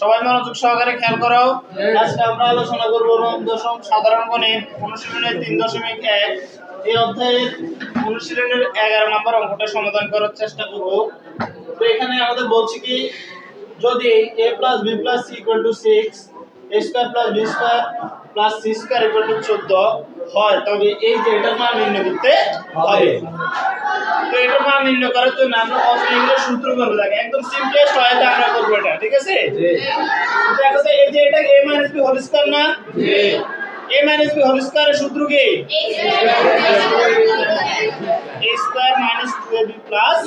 সবাই মনোযোগ সহকারে খেয়াল করো আজকে আমরা আলোচনা করব দশম সাধারণ গণিত, অনুশীলনের তিন দশমিক এক। এই অধ্যায়ের অনুশীলনের এগারো নম্বর অঙ্কটা সমাধান করার চেষ্টা করব। তো এখানে আমাদের বলছি কি, যদি A plus B plus equal to six A square plus B square plus C square equal to চোদ্দ হয়। তবে এই যে এটার মান নির্ণয় করতে হবে। তো এটার মান নির্ণয় করার জন্য আমরা প্রথমে সূত্র করব। একদম সিম্পলেস্ট হয় আমরা করব এটা ঠিক আছে? দেখো এই যে এটা a minus B whole square না? a মাইনাস বি হোল স্কয়ারের সূত্র কি? স্কয়ার মাইনাস 2ab প্লাস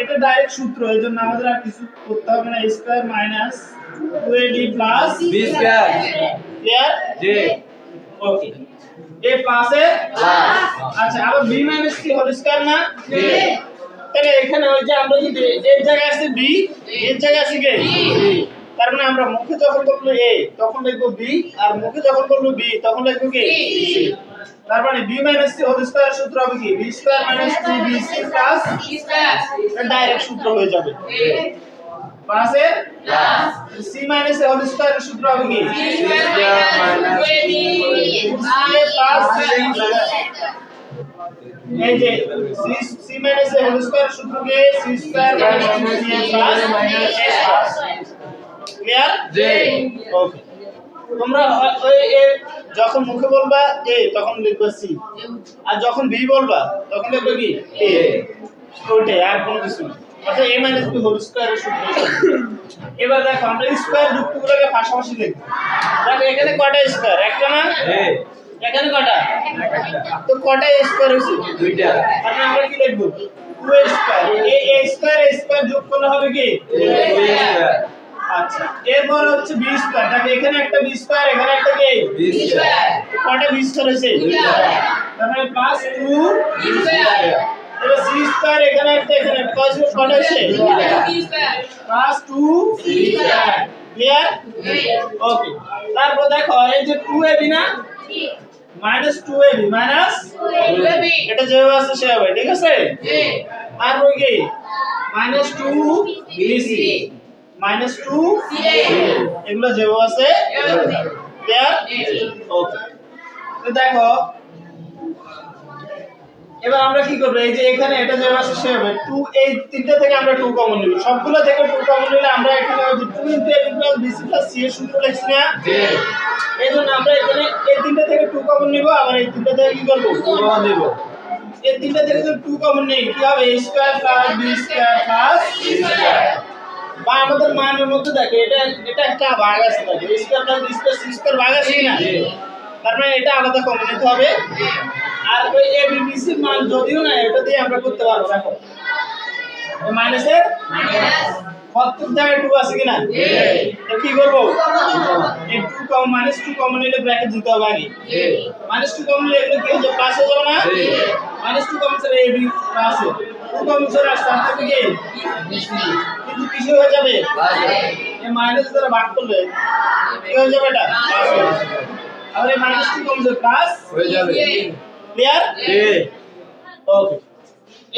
এটা ডাইরেক্ট সূত্র এই জন্য আমাদের আর কিছু করতে হবে না square minus 2ab plus clear G okay a plus এ আচ্ছা আবার b মাইনাস কি হোল স্কয়ার না? জি তাহলে এখানে ওই যে আমরা যদি এর জায়গায় আছে b এর জায়গায় আছে কি তার মানে আমরা মুখে যখন বলব a তখন লিখব b আর মুখে যখন বলব b তখন লিখব কি c. তার মানে b minus c whole square সূত্র হবে কি? B square minus 2bc plus direct সূত্র হয়ে যাবে। পাশে c minus a whole square সূত্র হবে কি? A প্লাস এই যে c c minus a whole square সূত্র কি? C square minus 2a plus minus a square clear okay তোমরা এ যখন মুখে বলবা এ তখন লিখবা সি। আর যখন বি বলবা তখন লিখবে কি? এ। ওইটাই আর কোনো কিছু না। এ মাইনাস বি হোল স্কয়ারের সূত্র। এবার দেখো আমরা স্কয়ার যুক্তগুলোকে পাশাপাশি লিখব। দেখো এখানে কয়টা স্কয়ার একটা না? এখানে কয়টা তো কয়টা স্কয়ার হয়েছে? তাহলে আমরা কি লিখব? 2 স্কয়ার এ এ স্কয়ার এ যোগ করলে হবে কি? এরপর হচ্ছে বি স্কয়ার দেখো এখানে একটা বি স্কয়ার এখানে একটা কি? কয়টা বি স্কয়ার হয়েছে? তার প্লাস 2 এবার সি স্কয়ার এখানে একটা এখানে একটা। কয় কয়টা হয়েছে? Plus 2 clear? ওকে তারপর দেখো এই যে 2ab না? মাইনাস 2ab মাইনাস এটা যেভাবে আছে সেভাবে ঠিক আছে? তারপর কি? মাইনাস 2 বিসি মাইনাস 2 এগুলো যেভাবে আছে? ওকে তো দেখো এবার আমরা কি করব? এই যে এখানে এটা যেভাবে আছে সেভাবে 2 এই তিনটা থেকে আমরা 2 কমন নিব। সবগুলো থেকে 2 কমন নিলে আমরা এখানে 2 into a plus bc plus c এর সূত্র লিখছি না? এই জন্য আমরা এখানে এই তিনটা থেকে 2 কমন নিব আবার এই তিনটা থেকে কি করব? 2 কমন নিব। এই তিনটা থেকে যদি 2 কমন নেই কি হবে? A square plus b square plus c square বা আমাদের মানের মধ্যে দেখো এটা এটা একটা ভাগ আছে দেখো প্লাস স্কয়ার ভাগ আছে কিনা? তার মানে এটা আলাদা কমন নিতে হবে। আর ওই এ মান যদিও না এটা দিয়ে আমরা করতে পারব দেখো মাইনাসের? সত্তর জায়গায় টু আছে কিনা? কি করব? এই টু কম মাইনাস টু কমন নিলে ব্র্যাকেট দিতে হবে আগে। মাইনাস টু কমন নিলে এগুলো কি হচ্ছে প্লাস হয়ে যাবে না? Minus two common A B plus two common ছেড়ে আসতে কি? কিন্তু কিছু হয়ে যাবে। এই মাইনাস দ্বারা ভাগ করলে কি হয়ে যাবে এটা? হয়ে যাবে আবার এই minus two common plus clear okay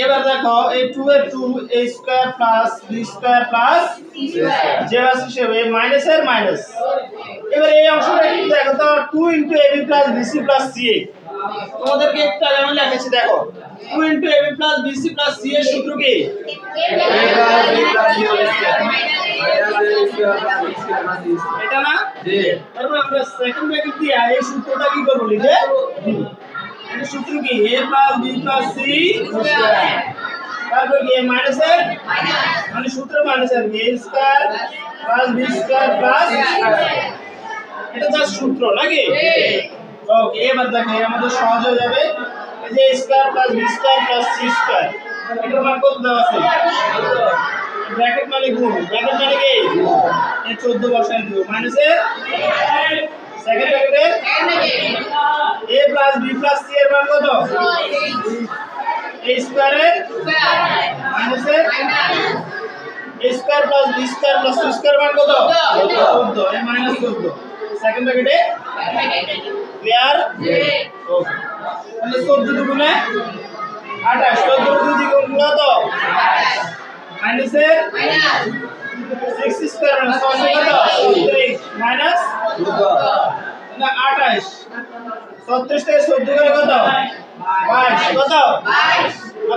এবার দেখো এই 2 এর 2 a square plus b square plus যে আছে সে মাইনাস এর মাইনাস এবার এই অংশটা কি দেখো তো 2 into ab plus bc plus ca তোমাদেরকে একটু আগে আমি লিখেছি দেখো। 2 into ab plus bc plus c এর সূত্র কি? এটা না? তারপর আমরা সেকেন্ড ব্র্যাকেট দিয়ে এই সূত্রটা কি করব লিখে দিব। এটা সূত্র কি? a plus b plus c তারপর কি? মাইনাস এর? মানে সূত্র মাইনাস এর। a square plus b square plus এটা জাস্ট সূত্র, নাকি? ওকে এবার দেখো আমাদের সহজ হয়ে যাবে। যে a square plus b square plus c square এটার মান কত দেওয়া আছে? ব্র্যাকেট মানে গুণ। ব্র্যাকেট মানে কি? এই 14 বসায় দিও মাইনাস এর? সেকেন্ড ব্র্যাকেটে a plus b plus c এর মান কত? A স্কয়ারের মাইনাস এর? A square plus b square plus c square মান কত? 14 এ মাইনাস 14 সেকেন্ড ব্র্যাকেটে ক্লিয়ার ওকে তাহলে 14 দুগুণে 28 14 দুই দ্বিগুণ কত? মাইনাস এর? সিক্স স্কয়ার মানে ছয়শো না আঠাশ। ছত্রিশ থেকে চোদ্দ করে কত? বাইশ। কত?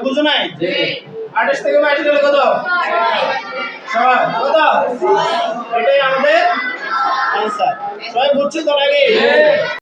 বুঝো নাই? আঠাশ থেকে বাইশ গেলে কত? ছয়। কত? এটাই আমাদের আনসার সবাই বুঝছ তো নাকি?